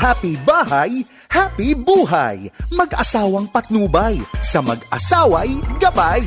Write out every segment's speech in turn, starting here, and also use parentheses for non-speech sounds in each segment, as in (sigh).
Happy bahay, happy buhay. Mag-asawang patnubay, sa mag-asaway gabay.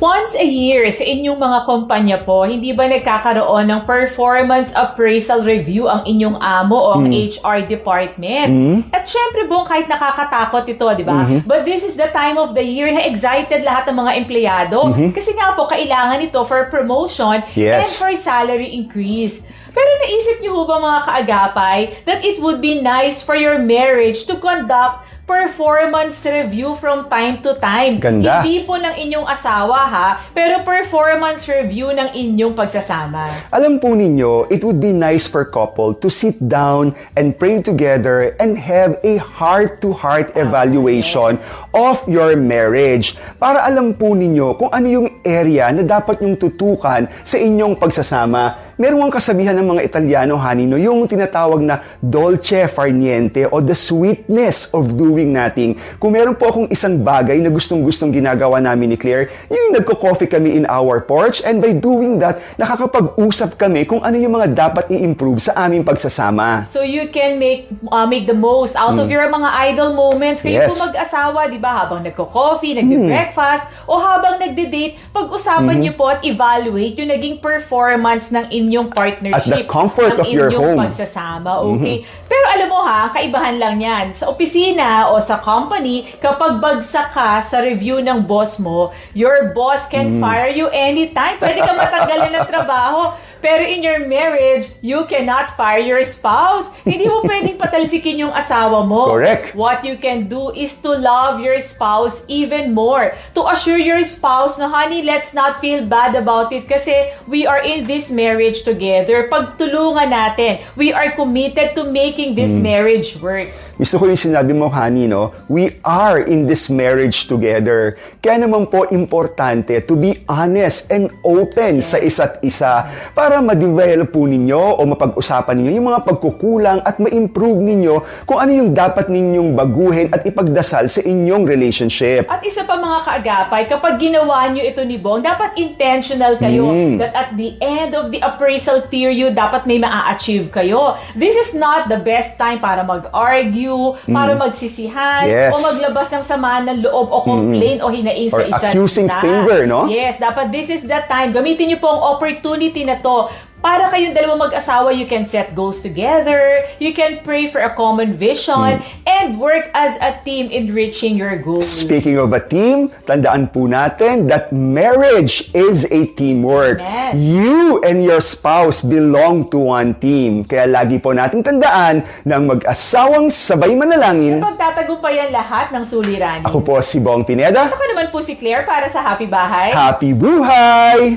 Once a year sa inyong mga kumpanya po, hindi ba nagkakaroon ng performance appraisal review ang inyong amo o ang HR department? At syempre po, kahit nakakatakot ito, di ba? But this is the time of the year na excited lahat ng mga empleyado. Kasi nga po, kailangan ito for promotion and Yes. for salary increase. Pero naisip niyo ho ba mga kaagapay that it would be nice for your marriage to conduct performance review from time to time. Ganda. Hindi po ng inyong asawa ha, pero performance review ng inyong pagsasama. Alam po ninyo, it would be nice for couple to sit down and pray together and have a heart-to-heart evaluation of your marriage para alam po ninyo kung ano yung area na dapat yung tutukan sa inyong pagsasama. Meron ang kasabihan ng mga Italiano, Hanino, yung tinatawag na dolce far niente o the sweetness of doing nothing. Kung meron po akong isang bagay na gustong-gustong ginagawa namin ni Claire, yung nagko-coffee kami in our porch and by doing that, nakakapag-usap kami kung ano yung mga dapat i-improve sa aming pagsasama. So you can make uh, make the most out of your mga idle moments. Kayo Hmm. Yes. Hmm. po mag-asawa, di ba? Habang nagko-coffee, nagbe-breakfast, o habang nagde-date, pag-usapan niyo po at evaluate yung naging performance ng inyong partnership. At the comfort ng of your home. Mm-hmm. pagsasama. Okay? Pero alam mo ha, kaibahan lang yan. Sa opisina o sa company, kapag bagsak ka sa review ng boss mo, your boss can Mm. fire you anytime. Pwede ka matanggalan ng trabaho. (laughs) Pero in your marriage, you cannot fire your spouse. Hindi mo (laughs) pwedeng patalsikin yung asawa mo. Correct. What you can do is to love your spouse even more. To assure your spouse na, honey, let's not feel bad about it kasi we are in this marriage together. Pagtulungan natin. We are committed to making this Mm. marriage work. Gusto ko yung sinabi mo, Hani, no? We are in this marriage together. Kaya naman po importante to be honest and open sa isa't isa para ma-develop po ninyo o mapag-usapan ninyo yung mga pagkukulang at ma-improve ninyo kung ano yung dapat ninyong baguhin at ipagdasal sa inyong relationship. At isa pa mga kaagapay, kapag ginawa nyo ito ni Bong, dapat intentional kayo Mm. that at the end of the appraisal period, dapat may maa-achieve kayo. This is not the best time para mag-argue, para magsisihan, Mm. Yes. o maglabas ng sama ng loob o complain o hinaing sa Or isa't accusing isa. finger, no? Yes, dapat this is the time. Gamitin nyo po ang opportunity na to para kayong dalawa mag-asawa, you can set goals together, you can pray for a common vision, Mm. and work as a team in reaching your goals. Speaking of a team, tandaan po natin that marriage is a teamwork. Yes. You and your spouse belong to one team. Kaya lagi po nating tandaan na ang mag-asawang sabay manalangin. Pagtatagumpayan lahat ng suliranin. Ako po si Bong Pineda. Ako naman po si Claire para sa Happy Bahay. Happy buhay!